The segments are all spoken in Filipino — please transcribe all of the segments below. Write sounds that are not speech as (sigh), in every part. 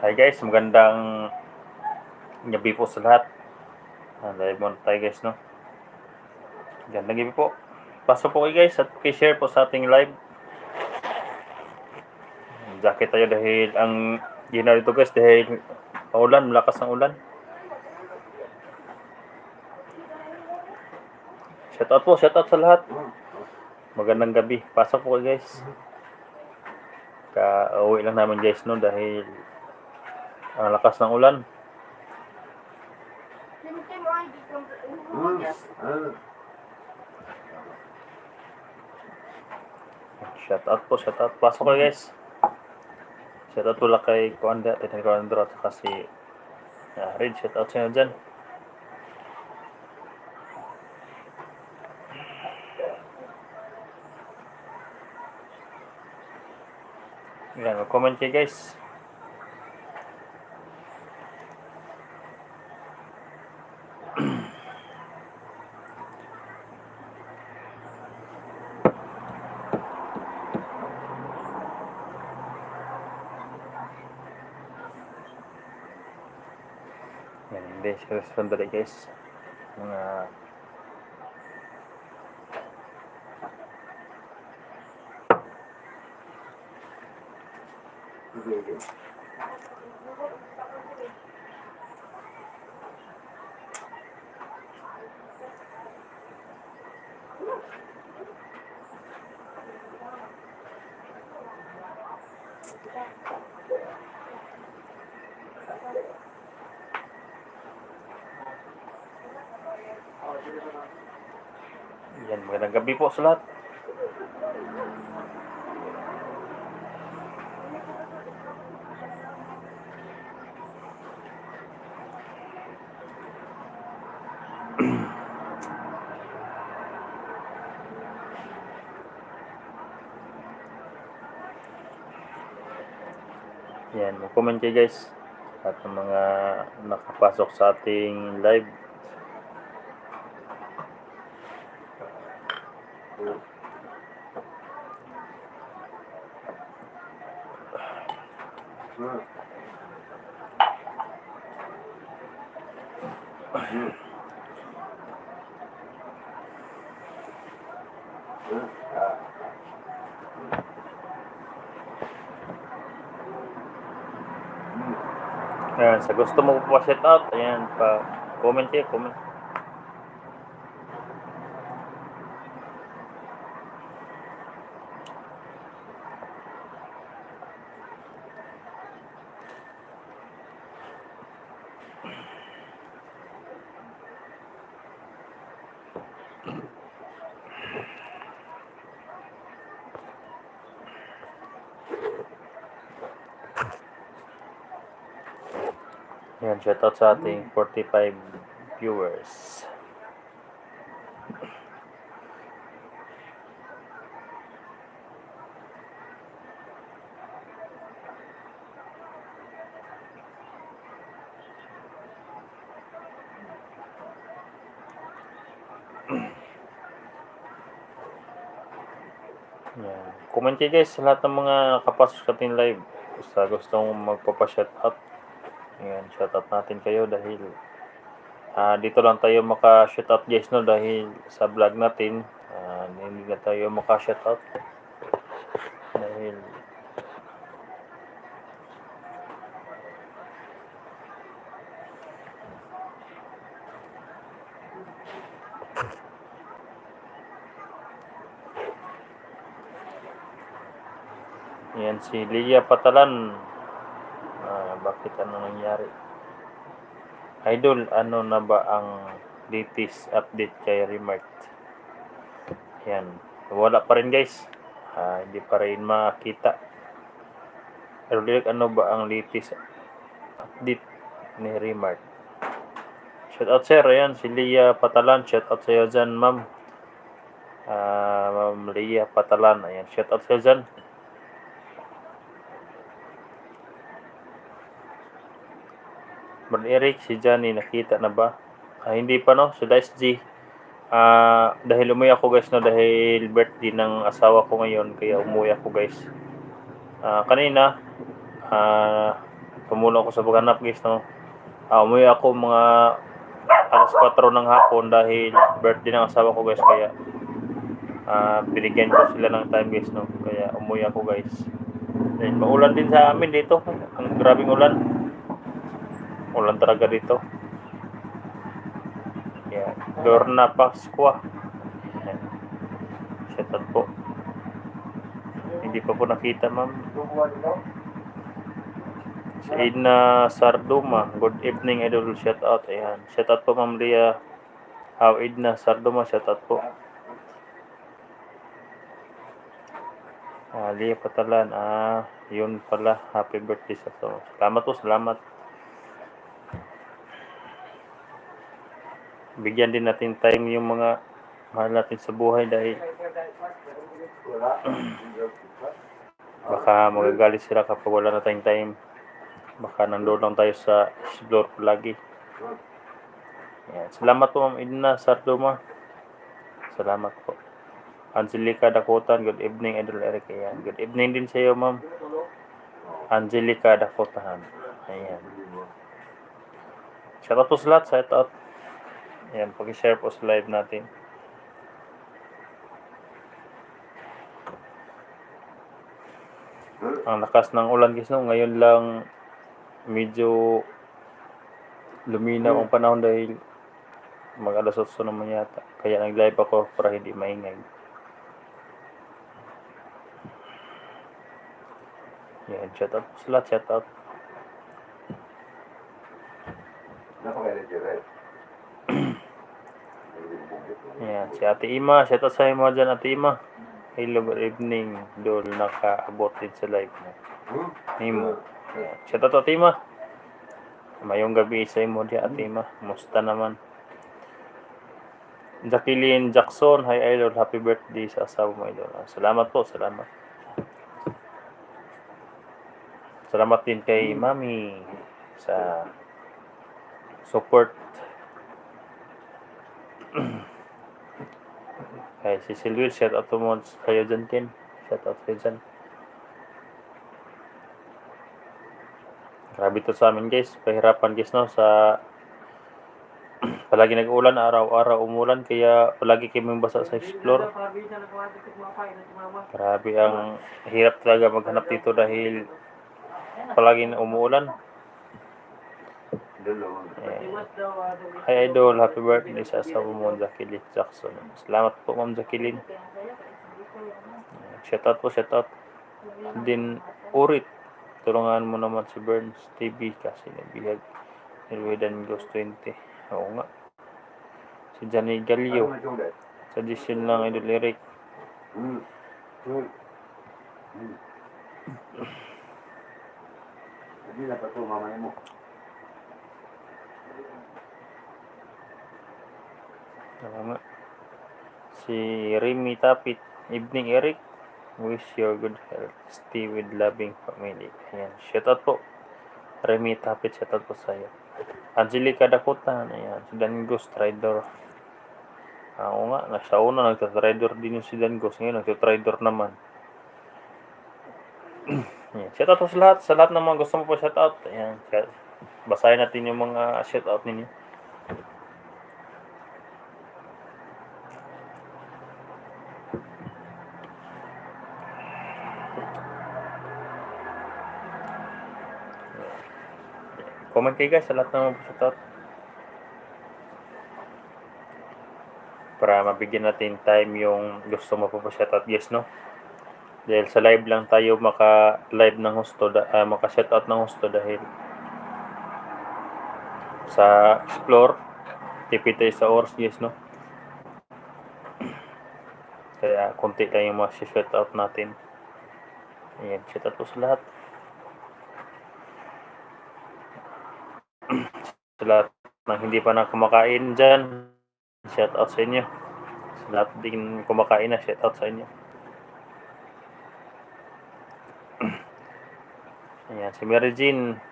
Hi guys, magandang gabi po sa lahat. Ah, live muna tayo guys, no? Magandang gabi po. Pasok po kayo guys at share po sa ating live. Jacket tayo dahil ang ginawa dito guys dahil ulan, malakas ang ulan. Shout out po, shout out sa lahat. Magandang gabi. Pasok po kayo guys. Ka-uwi lang namin guys no dahil ang lakas ng ulan. Shout out po, shout out. Pasok kayo guys. Shout out pula kay Kuanda, Titan Kuandro at saka si uh, Red. Shout out sa inyo dyan. Yan, mag-comment kayo guys. Hindi. Seryoso sandali guys. Mga Yan, magandang gabi po sa lahat. Yan, mag-comment kayo guys. At mga nakapasok sa ating live. Ayan, sa gusto mo pa shout out, ayan, pa comment kayo, comment. Ayan, shout out sa ating 45 viewers. Yan. Comment kayo guys sa lahat ng mga kapasok sa ating live. Sa gustong magpapa-shout out. Ayan, shout out natin kayo dahil ah dito lang tayo maka-shout out guys no dahil sa vlog natin ah, hindi na tayo maka-shout out dahil Yan si Lia Patalan. Ah, bakit ano nangyari? Idol, ano na ba ang latest update kay Remart? Yan. Wala pa rin guys. Ah, hindi pa rin makita. Direct, ano ba ang latest update ni Remart? Shout out sir, ayan, si Lia Patalan. Shout out sa iyo dyan, ma'am. Ah, ma'am Lia Patalan. Ayan, shout out sa iyo dyan. Brad Eric, si Johnny, nakita na ba? Ah, hindi pa no, si Dice G. Ah, dahil umuwi ako guys no, dahil birthday ng asawa ko ngayon, kaya umuwi ako guys. Ah, kanina, ah, tumulong ako sa paghanap guys no. Ah, umuwi ako mga alas 4 ng hapon dahil birthday ng asawa ko guys kaya ah binigyan ko sila ng time guys no. Kaya umuwi ako guys. Dahil maulan din sa amin dito. Ang grabing ulan. Ulan talaga dito. Yan. Lorna Pasqua. Yan. Shout out po. Hindi pa po nakita ma'am. Si Edna Sarduma. Good evening, idol. Shout out. Ayan. Shout out po, Ma'am Lia. How Edna Sarduma. Shout out po. Ah, Lia Patalan. Ah, yun pala. Happy birthday sa to. Salamat po, salamat. Bigyan din natin time yung mga mahal natin sa buhay dahil (clears throat) baka magagalit sila kapag wala na tayong time. Baka nandoon lang tayo sa explore lagi. Yan. Salamat po Ma'am Edna Sarduma. Salamat po. Angelica Dakotan, good evening Idol Eric. Ayan. Good evening din sa iyo Ma'am. Angelica Dakotan. Ayan. Shout out po sa lahat. Shout out. Ayan. Pag-share po sa live natin. Ang lakas ng ulan guys no. Ngayon lang medyo luminaw ang panahon dahil mag alas 8 naman yata. Kaya nag-live ako para hindi maingay. Yan, shout out lahat, shout out. Yan, si Ate Ima, shout out sa iyo mga dyan, Ate Ima. Hello, good evening. Dol, nakaabot din sa live mo. Nimo. Yan. Shout out Ate Ima. Mayong gabi sa imo di Ate Ima. Musta naman? Jacqueline Jackson, hi idol, happy birthday sa asawa mo idol. Salamat po, salamat. Salamat din kay Mami sa support. (clears throat) kay si Silvia, shout out to mo kayo dyan, Ken. Shout out kayo dyan. Grabe to sa amin guys. Pahirapan guys no sa (clears throat) palagi nag-ulan, araw-araw umulan kaya palagi kami basa sa explore. Grabe ang hirap talaga maghanap dito dahil palagi umuulan. Eh, Hi Idol, happy birthday sa asawa mo, Jacqueline Jackson. Salamat po Ma'am Jacqueline. Shout out po, shout out. Din Urit, tulungan mo naman si Burns TV kasi nabihag. Nilwedan Ghost 20. Oo nga. Si Johnny Galio. Suggestion lang Idol Eric. Hindi na pa ito, mamay mo. Nga. Si Remy Tapit. Evening Eric. Wish your good health. Stay with loving family. Ayan. Shout out po. Remy Tapit. Shout out po sa iyo. Angelica Dakota. Ayan. Si Dan Ghost Rider. Ah, nga. Nasa una nagtatrider din yung si Dan Ghost. Ngayon nagtatrider naman. (clears throat) Ayan. Shout out po sa lahat. Sa lahat ng mga gusto mo po shout out. Ayan. Basahin natin yung mga shout out ninyo. Comment kayo guys sa lahat ng mga. Para mabigyan natin time yung gusto mo po shoutout guys no. Dahil sa live lang tayo maka-live ng husto, da, ah, maka-shoutout ng husto dahil sa explore tipid tayo sa oras guys no. Kaya konti lang yung mga shoutout natin. Ayan, shoutout po sa lahat. Sa lahat ng hindi pa na kumakain dyan, shout out sa inyo. Sa lahat din kumakain na, shout out sa inyo. (clears throat) Ayan, si Mary Jean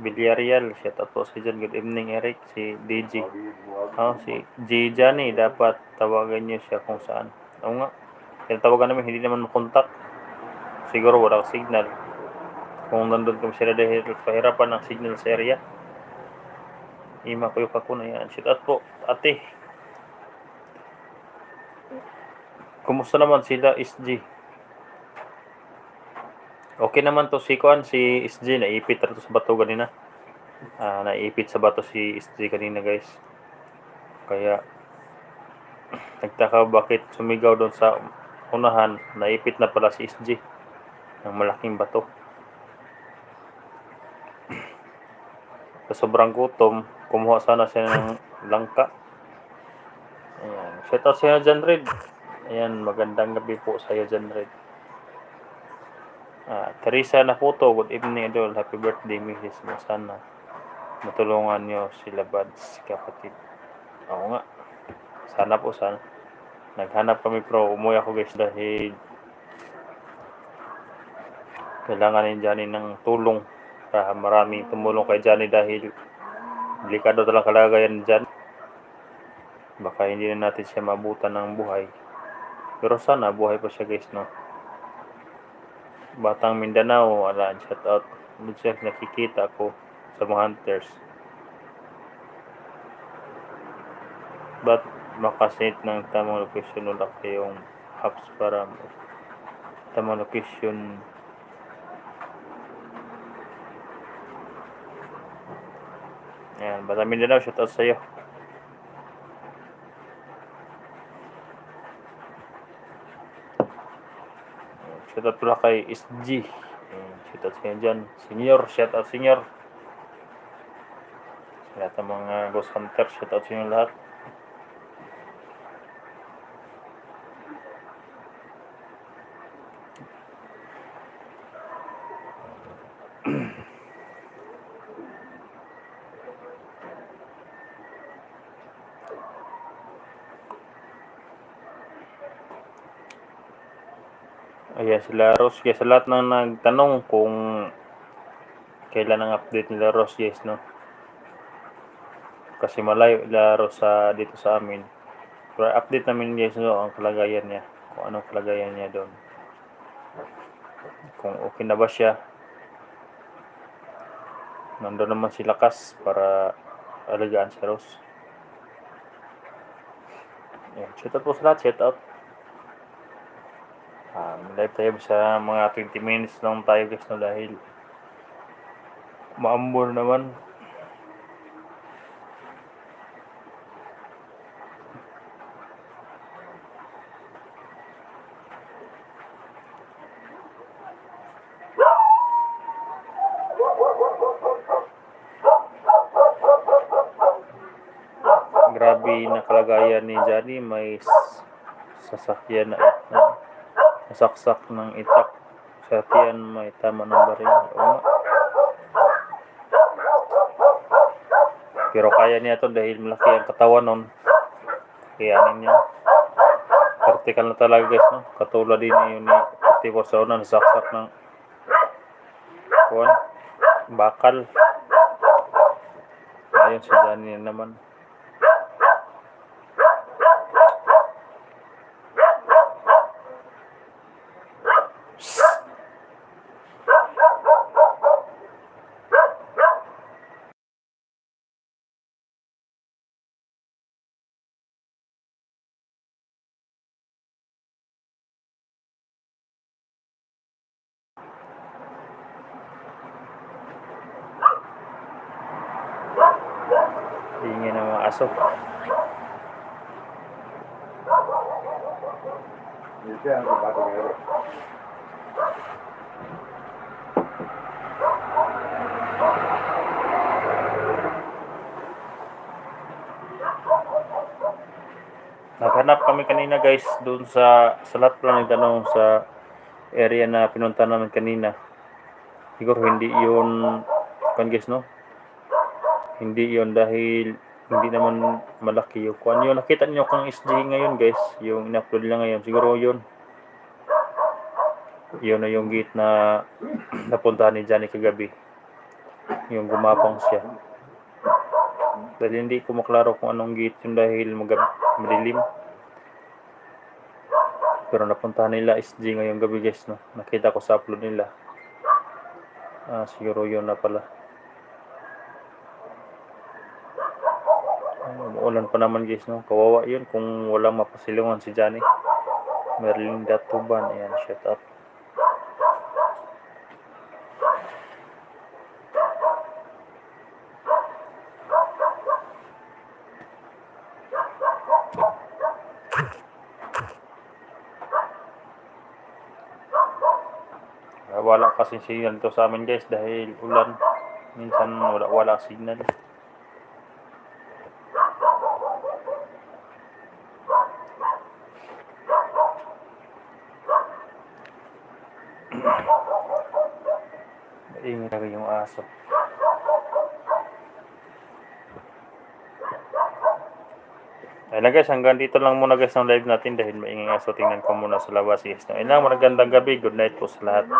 Villarreal, shout out po sa dyan. Good evening, Eric. Si DJ. Oh, si G. Johnny, dapat tawagan niyo siya kung saan. Oo nga. Kaya tawagan namin, hindi naman makontak. Siguro wala signal. kung nandun kami sila dahil pahirapan ng signal sa area. Ima ko yung kakuna yan. Shout out po, ate. Kumusta naman sila, SG? Okay naman to si Kuan, si SG. Naipit na to sa bato kanina. Ah, naipit sa bato si SG kanina guys. Kaya, nagtaka bakit sumigaw doon sa unahan. Naipit na pala si SG ng malaking bato. Sa sobrang gutom, kumuha sana siya ng langka. Ayan. Shout out sa iyo, Red. Ayan, magandang gabi po sa iyo, John Red. Ah, Teresa na po to. Good evening, Idol. Happy birthday, Mrs. mo. Sana matulungan nyo sila, Buds, kapatid. Oo nga. Sana po, sana. Naghanap kami, pro. Umuwi ako, guys, dahil kailangan ni Johnny ng tulong. Kaya maraming tumulong kay Johnny dahil delikado talagang kalagayan ni. Baka hindi na natin siya mabutan ng buhay. Pero sana buhay pa siya guys, no? Batang Mindanao, wala, shout out. Siya nakikita ko sa mga hunters. Ba't makasit ng tamang location wala kayong apps para tamang location Ayan, Batang Mindanao, shout out sa'yo. Shout out pala kay SG. Shout out sa inyo dyan. Senior, shout out senior. Lahat ng mga ghost hunter, shout out sa inyo lahat. Ayan sila Rose guys. Sa lahat ng nagtanong kung kailan ang update nila Rose guys, no? Kasi malayo ila Rose sa, dito sa amin. Pero update namin guys, no, ang kalagayan niya. Kung anong kalagayan niya doon. Kung okay na ba siya. Nandun naman si Lakas para alagaan si Rose. Ayan, shout out po sa lahat, shout out. Um, live tayo sa mga 20 minutes lang tayo guys no dahil maambor naman. Grabe na kalagayan ni Johnny. May sasakyan na, na nasaksak ng itak sa tiyan may tama ng baril. Oo nga. Pero kaya niya to dahil malaki ang katawan nun. Kayanin niya. Vertical na talaga guys, no? Katulad din yun ni 54 sa una, nasaksak ng kuwan, bakal. Ayun si Johnny naman. Hingi ng mga aso. Naghanap kami kanina guys doon sa sa lahat pala nagtanong sa area na pinunta namin kanina. Siguro hindi yun kan guys no? Hindi yun dahil hindi naman malaki yung kwan. Yung nakita niyo kang SG ngayon guys, yung in-upload nila ngayon. Siguro yun. Yun na yung gate na (clears throat) napuntahan ni Johnny kagabi. Yung gumapang siya. Dahil hindi ko maklaro kung anong gate yun dahil madilim. Pero napuntahan nila SG ngayong gabi guys, no? Nakita ko sa upload nila. Ah, siguro yun na pala. Ah, Ulan pa naman guys, no? Kawawa yun kung walang mapasilungan si Johnny. Merlinda Tuban, ayan, shut up. Wala kasi signal to sa amin guys dahil ulan. Minsan wala wala signal. Maingay aso. Ayun na guys, hanggang dito lang muna guys ang live natin dahil maingay aso. Tingnan ko muna sa labas guys. Ayun lang, magandang gabi. Good night po sa lahat.